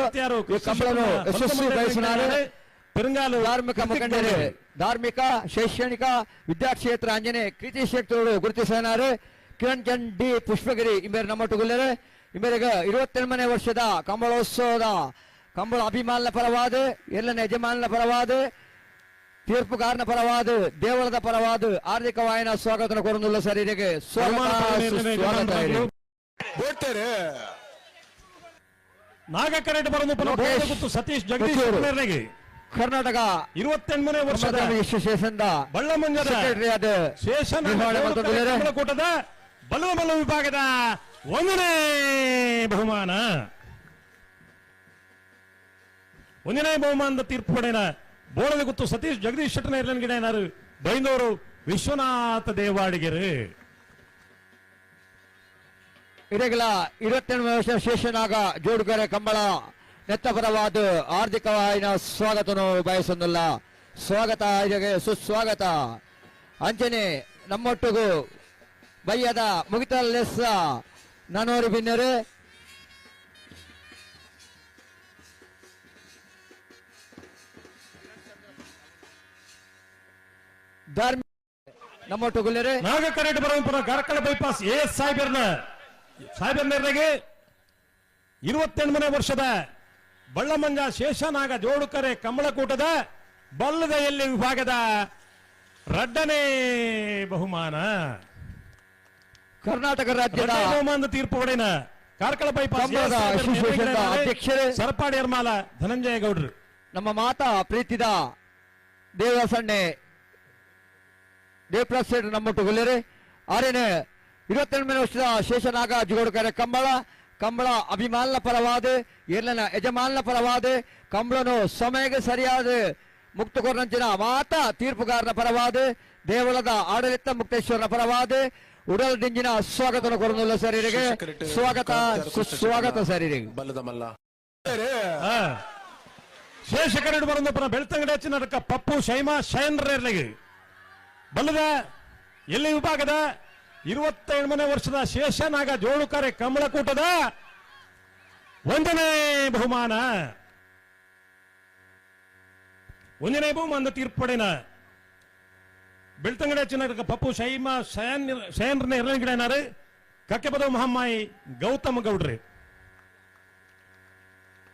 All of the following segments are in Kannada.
ವಿದ್ಯಾರ್ಥಿಯಾರು ಈ ಕಂಬಳವನ್ನು ಯಶಸ್ವಿಗೊಳಿಸಿದ್ದಾರೆ ಪೆರುಂಗಾಲು ಧಾರ್ಮಿಕ ಮುಖಂಡರು ಧಾರ್ಮಿಕ ಶೈಕ್ಷಣಿಕ ವಿದ್ಯಾಕ್ಷೇತ್ರ ಅಂಜನೆ ಕೃತಿ ಕ್ಷೇತ್ರಗಳು ಗುರುತಿಸಿದ್ದಾರೆ ಕಿರಣ್ ಚಂದ್ ಡಿ ಪುಷ್ಪಗಿರಿ ಇಮೇರು ನಮ್ಮೊಟ್ಟುಗುಲ್ಲರೆ ಇಮೇರೆಗೆ ಇರುವತ್ತೆರಡನೇ ವರ್ಷದ ಕಂಬಳೋತ್ಸವದ ಕಂಬಳ ಅಭಿಮಾನ ಪರವಾದ ಎಲ್ಲನ ಯಜಮಾನನ ಪರವಾದ ತೀರ್ಪುಗಾರನ ಪರವಾದ ದೇವಳದ ಪರವಾದ ಆರ್ಥಿಕ ವಾಯನ ಸ್ವಾಗತ ಕೊರನುಲ್ಲ ಸರಿಗೆ ಸ್ವಾಗತ ಸುಸ್ವಾಗತ ಇದೆ. ಓಡ್ತಾರೆ ನಾಗಕರೆಡ್ ಬೋರ್ಡ್ ಗೊತ್ತು ಸತೀಶ್ ಜಗದೀಶ್ ಕರ್ನಾಟಕ ಇರುವತ್ತೆಂಟನೇ ವರ್ಷದ ಶೇಷನ್ ಆದ ಶೇಷನ. ಕೂಟದ ಬಲು ಬಲು ವಿಭಾಗದ ಒಂದನೇ ಬಹುಮಾನ. ಒಂದನೇ ಬಹುಮಾನದ ತೀರ್ಪು ಪಡೆಯನ ಬೋಳದ ಗೊತ್ತು ಸತೀಶ್ ಜಗದೀಶ್ ಶೆಟ್ಟನ ಗಿಡನಾರು ಬೈಂದೂರು ವಿಶ್ವನಾಥ ದೇವಾಡಿಗೆರು. ಇರುವತ್ತೆರಡು ವರ್ಷ ಶೇಷನಾಗ ಜೋಡುಗರೆ ಕಂಬಳ. ನೆತ್ತಪರವಾದ ಆರ್ಥಿಕ ವಾಹಿನ ಸ್ವಾಗತನು ಬಯಸಂದಲ್ಲ. ಸ್ವಾಗತ ಇದಕ್ಕೆ ಸುಸ್ವಾಗತ. ಅಂಚನೆ ನಮ್ಮೊಟ್ಟಿಗೂ ಬಯ್ಯದ ಮುಗಿತ ಲೆಸ್ಸ ನಾನೂರು ಬಿನ್ನರು. ಧಾರ್ಮಿಕ ನಮ್ಮೊಟ್ಟುಗುಲ್ಲರೆ. ನಾಗ ಕರೆಕ್ಟ್ ಬರೋ ಪುನಃ ಕಾರ್ಕಳ ಬೈಪಾಸ್ ಎ ಎಸ್ ಸಾಹೇಬರ್ನ ಸಾಹೇಬರ್ನರ್ಗೆ ಇರುವತ್ತೆಂಟನೇ ವರ್ಷದ ಬಳ್ಳಮಂಜ ಶೇಷನಾಗ ಜೋಡುಕರೆ ಕಮಲಕೂಟದ ಬಲ್ಲದೆಯಲ್ಲಿ ವಿಭಾಗದ ರಡ್ಡನೇ ಬಹುಮಾನ. ಕರ್ನಾಟಕ ರಾಜ್ಯದ ಬಹುಮಾನದ ತೀರ್ಪು ಹೊಡೆನ. ಕಾರ್ಕಳ ಬೈಪಾಸ್ ಅಧ್ಯಕ್ಷರೇ. ಸರಪಾಡಿ ಯರ್ಮಾಲ ಧನಂಜಯ ಗೌಡ್ರು. ನಮ್ಮ ಮಾತಾ ಪ್ರೀತಿದ ದೇವಸಣ್ಣೆ. ದೇವಪ್ರಸಾದ್ ನಮ್ಮೊಟ್ಟು ಗೊಲ್ಲರೆ ಆರೇನೆ ഇരുപത്തിരണ്ട് ವರ್ಷದ ಶೇಷನಾಗ ಜೋಡ್ಕರೆ ಕಂಬಳ ಕಂಬಳ ಅಭಿಮಾನನ ಪರವಾದೆ ಎಲ್ಲನ ಯಜಮಾನನ ಪರವಾದೆ ಕಂಬಳನು ಸಮಯಕ್ಕೆ ಸರಿಯಾದ ಮುಕ್ತಗೊರಂಚಿನ ಮಾತ ತೀರ್ಪುಗಾರನ ಪರವಾದೆ ದೇವಳದ ಆಡಳಿತ ಮುಕ್ತೇಶ್ವರನ ಪರವಾದೆ ಉಡಲದಿಂಜಿನ ಸ್ವಾಗತನ ಕೊರನುಲ್ಲ ಸರಿರಿಗೆ ಸ್ವಾಗತ ಸುಸ್ವಾಗತ ಸರಿರಿಗೆ ಬಲ್ಲದ ಮಲ್ಲ. ಶೇಷಕರಡು ಬರಂದಪ್ಪನ ಬೆಳ್ತಂಗಡಿ ಹಚ್ಚಿ ನಡಕ ಪಪ್ಪು ಶೈಮಾ ಶಯನ್ ರೇರ್ಲಿಗೆ ಬಲ್ಲದ ಎಲ್ಲಿ ವಿಭಾಗದ? ಇರುವತ್ತೇಳನೇ ವರ್ಷದ ಶೇಷನಾಗ ಜೋಳುಕರೆ ಕಮಲಕೂಟದ ಒಂದನೇ ಬಹುಮಾನ. ಒಂದನೇ ಬಹುಮಾನದ ತೀರ್ಪಡೆನ ಬೆಳ್ತಂಗಡೆ ನಡಕ ಪಪ್ಪು ಶೈಮಾ ಶಯನ್ ಶಯನ್ರನ್ನ ಎರಡನೇ ಕಕ್ಕೆ ಪದ ಮಹಮ್ಮಾಯಿ ಗೌತಮ್ ಗೌಡ್ರಿ.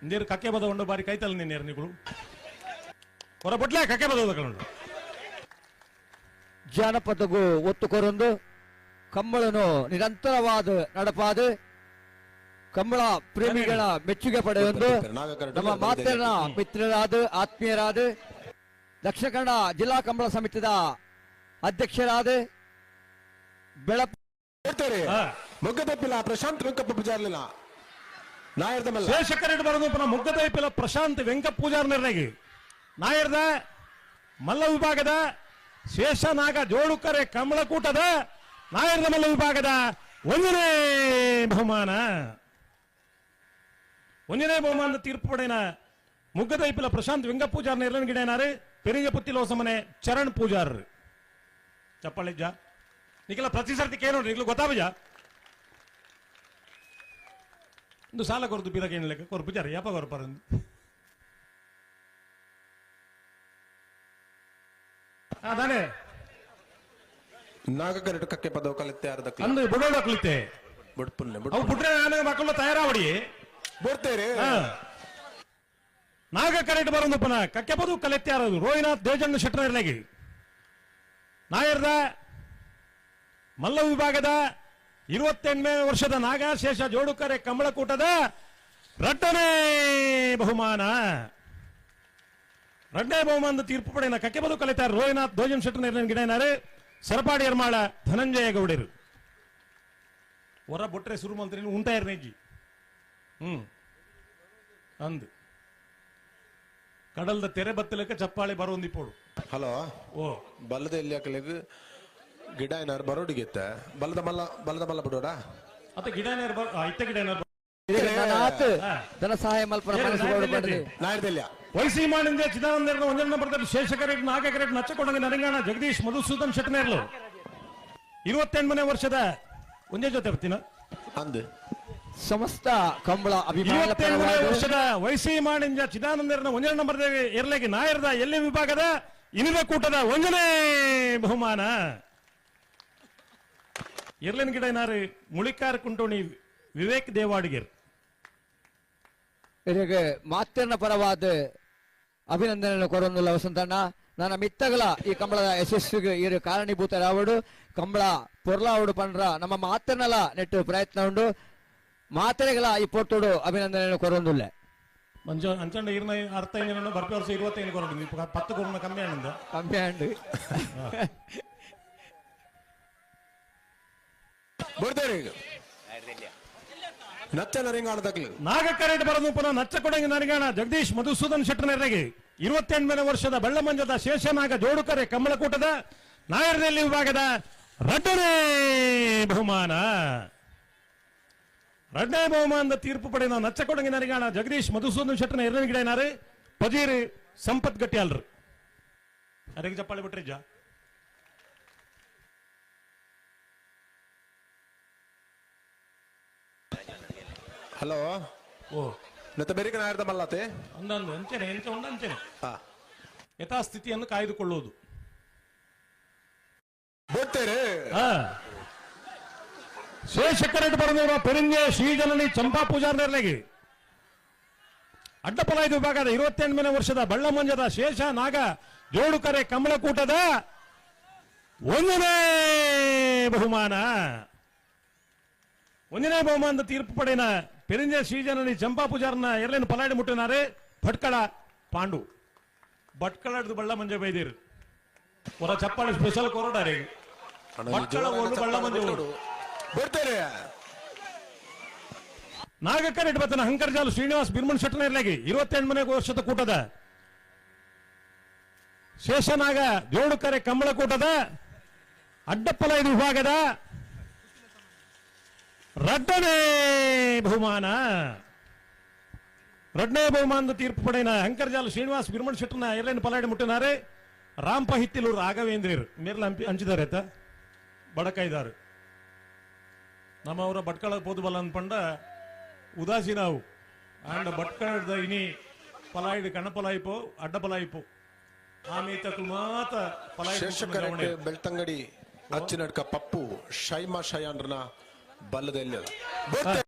ನೀರು ಕಕ್ಕೆ ಬದ ಒಂದು ಬಾರಿ ಕೈತಲ್ಲ ನೀರ್ನಿಗಳು ಬಟ್ಲೆ ಕಕ್ಕೆ ಬದ ತಗೊಂಡು ಜಾನಪದಗೂ ಒತ್ತು ಕೊರೊಂದು. ಕಂಬಳನು ನಿರಂತರವಾದ ನಡಪಾದ. ಕಂಬಳ ಪ್ರೇಮಿಗಳ ಮೆಚ್ಚುಗೆ ಪಡೆಯೊಂದು. ನಮ್ಮ ಮಾತೇರನ ಮಿತ್ರರಾದ ಆತ್ಮೀಯರಾದ ದಕ್ಷಿಣ ಕನ್ನಡ ಜಿಲ್ಲಾ ಕಂಬಳ ಸಮಿತಿದ ಅಧ್ಯಕ್ಷರಾದ ಬೆಳಪ್. ಮೊಗ್ಗದಪ್ಪಿಲ್ಲ ಪ್ರಶಾಂತ್ ವೆಂಕಪ್ಪ ಪೂಜಾರ್ಲಿಲ್ಲ ನಾಯರ್ದ ಮಲ್ಲ. ಶೇಷಕರೆಡ್ ಬರೋದು ಪುನಃ ಮುಗ್ಗದ ಐಪಿಲ ಪ್ರಶಾಂತ್ ವೆಂಕಪ್ಪ ಪೂಜಾರ್ ನಿರ್ಣಯ ನಾಯರ್ದ ಮಲ್ಲ ವಿಭಾಗದ ಶೇಷನಾಗ ಜೋಡುಕರೆ ಕಮಲಕೂಟದ ನಾಯರ್ದ ಮಲ್ಲ ವಿಭಾಗದ ಒಂದನೇ ಬಹುಮಾನ ಒಂದನೇ ಬಹುಮಾನದ ತೀರ್ಪು ಪಡೆನ ಮುಗ್ಗದ ಐಪಿಲ ಪ್ರಶಾಂತ್ ವೆಂಕ ಪೂಜಾರ್ ನಿರ್ಣಯ ಗಿಡನಾರು ಪೆರಿಗೆ ಪುತ್ತಿಲ ಹೊಸಮನೆ ಚರಣ್ ಪೂಜಾರ್ ಚಪ್ಪಳಿಜ್ಜ ನಿಖಿಲ ಪ್ರತಿ ಸರ್ತಿ ಕೇಳೋಣ ನಿಖಿಲ ಗೊತ್ತಾವಜ ಒಂದು ಸಾಲ ಕೊರದು ಬೀರಕ್ಕೆ ಏನಿಲ್ಲ ಕೊರ್ಪುಜಾರ ಯಾಪ ಕೊರಪರಂದು ಅದಾನೆ ನಾಗ ಕರೆಕ್ಟ್ ಕಕ್ಕೆ ಪದವು ಕಲಿತೆ ಅರ್ಧಕ್ಕೆ ಅಂದು ಬುಡೋಡ ಕಲಿತೆ. ಬುಡ್ಪುನ್ನೆ ಅವು ಬಿಟ್ರೆ ನಾನು ಮಕ್ಕಳು ತಯಾರಾವಡಿ. ಬುಡ್ತೇರೆ. ನಾಗ ಕರೆಟ್ ಬರೋದು ಕಕ್ಕೆ ಬದು ಕಲೆತ್ತೆ ಯಾರದು ರೋಹಿನಾಥ್ ದೇಜಣ್ಣ ಶೆಟ್ಟರ್ ಇರ್ಲಾಗಿ. ನಾಯರ್ದ ಮಲ್ಲ ವಿಭಾಗದ ಇರುವತ್ತೆಂಟನೇ ವರ್ಷದ ನಾಗಾಶೇಷ ಜೋಡುಕರೆ ಕಂಬಳಕೂಟದ ರಡ್ಡನೇ ಬಹುಮಾನ. ರಡ್ಡನೇ ಬಹುಮಾನದ ತೀರ್ಪು ಪಡೆಯನ ಕಕ್ಕೆ ಬದು ಕಲಿತಾರೆ ರೋಹಿನಾಥ್ ಧ್ವಜನ್ ಶೆಟ್ಟರ್ ಗಿಡನಾರು ಸರಪಾಡಿ ಎರ್ಮಾಳ ಧನಂಜಯ ಗೌಡರು. ಹೊರ ಬೊಟ್ರೆ ಶುರು ಮಂತ್ರಿ ಉಂಟಾಯರ್ ನೇಜಿ ಹ್ಮ್. ಅಂದು. ಕಡಲ್ದ ತೆರೆ ಬತ್ತಲಕ್ಕೆ ಚಪ್ಪಾಳಿ ಬರೋಂದಿಪ್ಪೋಡು ಹಲೋ. ಓ. ಬಲ್ಲದ ಎಲ್ಲಿ ಹಾಕಲಿಗೆ ಗಿಡ ಏನಾರು ಬರೋಡಿಗೆತ್ತ ಬಲ್ಲದ ಮಲ್ಲ ಬಲ್ಲದ ಮಲ್ಲ ಬಿಡೋಡ ಅತ್ತ ಗಿಡ ಏನಾರು ಬರ್- ಇತ್ತ ಗಿಡ ಏನಾರು ಧನ ಸಹಾಯ ಮಲ್ಪ ಪಡೆದು ವಯಸ್ಸಿ ಮಾಡಿಂದ ಚಿದಾನಂದ ಒಂದೆರಡು ಬರ್ತಾರೆ ಶೇಷಕರ ನಾಗಕರೆಟ್ ನಚ್ಚಕೊಂಡಂಗೆ ನರಂಗಾಣ ಜಗದೀಶ್ ಮಧುಸೂದನ್ ಶೆಟ್ಟನೇರ್ಲು ಇರುವತ್ತೆಂಟನೇ ವರ್ಷದ ಒಂದೇ ಜೊತೆ ಬರ್ತೀನ? ಅಂದು. ಸಮಸ್ತ ಕಂಬಳ ಅಭಿಮಾನ ಪರವಾಗಿ ವರ್ಷದ ವೈಸಿ ಮಾಣಿಂದ ಚಿದಾನಂದರನ ಒಂದೆರಡು ನಂಬರ್ ಎರಲೆಗೆ ನಾಯರ್ದ ಎಲ್ಲಿ ವಿಭಾಗದ? ಇನಿದ ಕೂಟದ ಒಂದನೇ ಬಹುಮಾನ. ಇರ್ಲಿನ ಗಿಡ ಏನಾರು ಮುಳಿಕಾರ್ ಕುಂಟೋಣಿ ವಿವೇಕ್ ದೇವಾಡಿಗರ್. ಇದಕ್ಕೆ ಮಾತಿನ ಪರವಾದ ಅಭಿನಂದನೆಯನ್ನು ಕೊರೊಂದುಲ್ಲ ವಸಂತಣ್ಣ. ನನ್ನ ಮಿತ್ತಗಳ ಈ ಕಂಬಳದ ಯಶಸ್ವಿಗೆ ಇರು ಕಾರಣೀಭೂತರಾವಡು. ಕಂಬಳ ಪೊರ್ಲಾವಡು ಪಂಡ್ರ ನಮ್ಮ ಮಾತನ್ನಲ ನೆಟ್ಟು ಪ್ರಯತ್ನ ಉಂಡು. ಮಾತನೆಗಳ ಈ ಪೊಟ್ಟುಡು ಅಭಿನಂದನೆಯನ್ನು ಕೊರೊಂದಿಲ್ಲ ಮಂಜು ಅಂಚಂಡ ಇರ್ನ ಅರ್ಥ ಏನೇನೋ ಬರ್ಪಿ ವರ್ಷ ಇರುವತ್ತೈದು ಕೊರಡು ಪತ್ತು ಕೊರೋನ ಕಮ್ಮಿ ಆನಂದ. ಕಮ್ಮಿ ಅಂಡು ಬಿಡ್ತೇರಿ ರಿಂಗಾಣ ತಕ್ಲು ನಾಗಕರೆಡ್ ಬರದು ನಚ್ಚ ಕೊಡಂಗಿ ಜಗದೀಶ್ ಮಧುಸೂದನ್ ಶೆಟ್ಟನರಿಗೆ ಇರುವತ್ತೆಂಟನೇ ವರ್ಷದ ಬೆಳ್ಳಮಂಜದ ಶೇಷನಾಗ ಜೋಡುಕರೆ ಕಮಲಕೂಟದ ನಾಯರದಲ್ಲಿ ವಿಭಾಗದ ರಡ್ಡನೇ ಬಹುಮಾನ. ರಡ್ಡನೇ ಬಹುಮಾನದ ತೀರ್ಪು ಪಡೆದ ನಚ್ಚ ಕೊಡಂಗಿ ನನಗಾಣ ಜಗದೀಶ್ ಮಧುಸೂದನ್ ಶೆಟ್ಟನ ಎರಡನೇ ಗಿಡ ಏನಾರು ಪಜೀರಿ ಸಂಪತ್ ಗಟ್ಟಿಯಾಲ್ರು ಅರೆಗೆ ಬಿಟ್ರಿ ಬಿಟ್ರಿಜ್ಜ ಹಲೋ. ಓ. ನೆತ್ತ ಬೆರಿಕನ ಆಯ್ದ ಮಲ್ಲತೆ? ಒಂದೊಂದು ಅಂಚೆನೆ ಎಂಚ ಒಂದು ಅಂಚೆನೆ ಯಥಾಸ್ಥಿತಿಯನ್ನು ಕಾಯ್ದುಕೊಳ್ಳುವುದು. ಬಿಡ್ತೇರಿ ಶೇಷಕರೆಡ್ ಬರದವರ ಪೆರಿಂಗೆ ಶ್ರೀಜನನಿ ಚಂಪಾ ಪೂಜಾರ್ ನೆರಳಿಗೆ ಅಡ್ಡಪಲಾಯ್ದು ವಿಭಾಗದ ಇರುವತ್ತೆಂಟನೇ ವರ್ಷದ ಬಳ್ಳಮಂಜದ ಶೇಷ ನಾಗ ಜೋಡುಕರೆ ಕಮಲಕೂಟದ ಒಂದನೇ ಬಹುಮಾನ. ಒಂದನೇ ಬಹುಮಾನದ ತೀರ್ಪು ಪಡೆನ ಪೆರಿಂಜೆ ಶ್ರೀಜನನಿ ಚಂಪಾ ಪೂಜಾರನ್ನ ಎರಲೇನು ಪಲಾಡಿ ಮುಟ್ಟಿನಾರೆ ಭಟ್ಕಳ ಪಾಂಡು. ಭಟ್ಕಳದ ಬಳ್ಳ ಮಂಜ ಬೈದಿರು. ಹೊರ ಚಪ್ಪಾಳಿ ಸ್ಪೆಷಲ್ ಕೊರಡಾರೆ ಭಟ್ಕಳ ಓಲು ಬಳ್ಳ ಮಂಜ ಓಡು ನಾಗಕರೆಡ್ ಬತ್ತನ ಹಂಕರ್ಜಾಲು ಶ್ರೀನಿವಾಸ್ ಬಿರ್ಮನ್ ಶೆಟ್ಟನ ಇರ್ಲಾಗಿ ಇರುವತ್ತೆಂಟನೇ ವರ್ಷದ ಕೂಟದ. ಶೇಷನಾಗ ದೇವಡುಕರೆ ಕಂಬಳ ಕೂಟದ. ಅಡ್ಡಪ್ಪಲ ಇದು ವಿಭಾಗದ. ರಡ್ಡನೇ ಬಹುಮಾನ. ರಡ್ಡನೇ ಬಹುಮಾನದ ತೀರ್ಪು ಪಡೆನ ಅಂಕರ್ಜಾಲ ಶ್ರೀನಿವಾಸ್ ಬಿರ್ಮನ್ ಶೆಟ್ಟನ ಎರಡನೇ ಪಲಾಡಿ ಮುಟ್ಟಿನಾರೆ. ರಾಮ್ ಹಿತ್ತಿಲೂರು ರಾಘವೇಂದ್ರಿಯರು. ಮೇರ್ಲ ಹಂಪಿ ಹಂಚಿದ್ದಾರೆ ಆಯ್ತಾ? ಬಡಕೈದಾರು. ನಮ್ಮವರ ಭಟ್ಕಳ ಪೋದುಬಲ ಅನ್ಪಂಡ ಉದಾಸೀನಾವು ಆಂಡ ಭಟ್ಕಳದ ಇನಿ ಪಲಾಯಿಡು ಕಣ್ಣ ಪಲಾಯಿಪು ಅಡ್ಡ ಪಲಾಯಿಪು ಆಮೇತಕ್ಲು ಮಾತ ಪಲಾಯಿ ಬೆಳ್ತಂಗಡಿ ಅಚ್ಚಿನಡ್ಕ ಪಪ್ಪು ಶೈಮಾ ಶಯಾಂಡ್ರನ ಬಲ್ಲದಲ್ಲಿ ಬಿಡ್ತೇರಿ